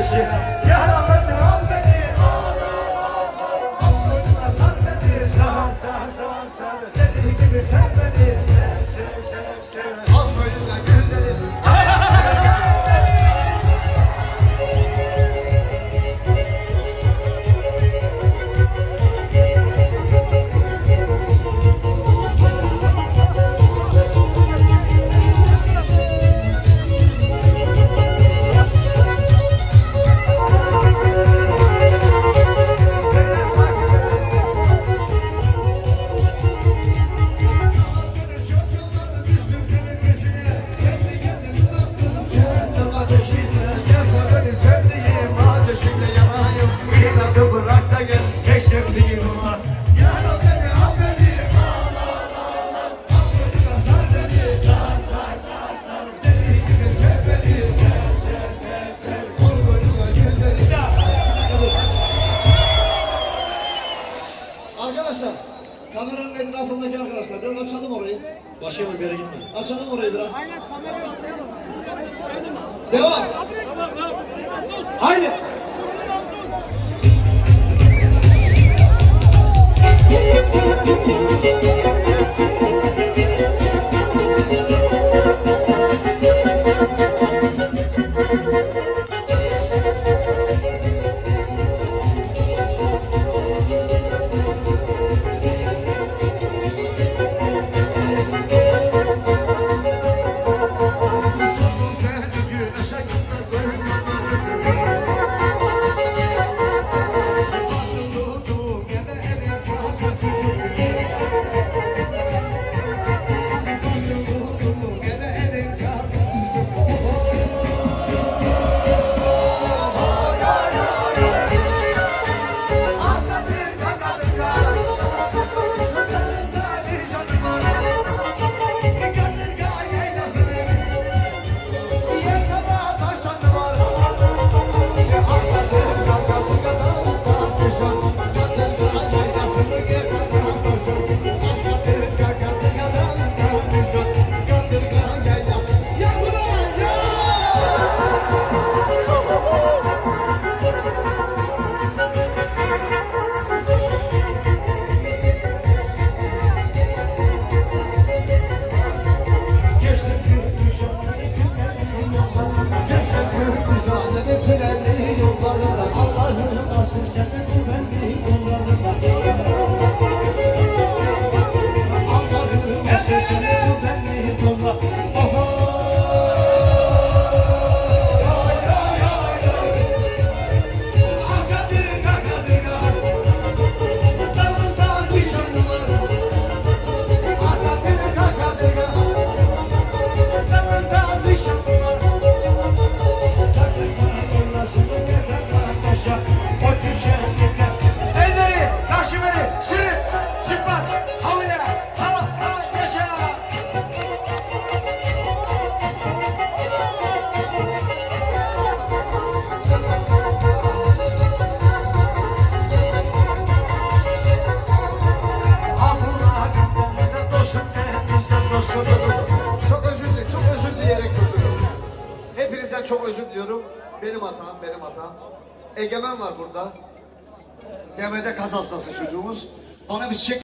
güneşi Yaraladın al beni. Aldığına sar beni. Sar sar sar sar Deli gibi sev beni. Sev sev sev. Başka bir yere gitme. Açalım orayı biraz. Aynen kamerayı Devam. Haydi. Müsaadenle Gerçekten çok özür diliyorum. Benim hatam, benim hatam. Egemen var burada. DM'de kas hastası çocuğumuz. Bana bir çiçek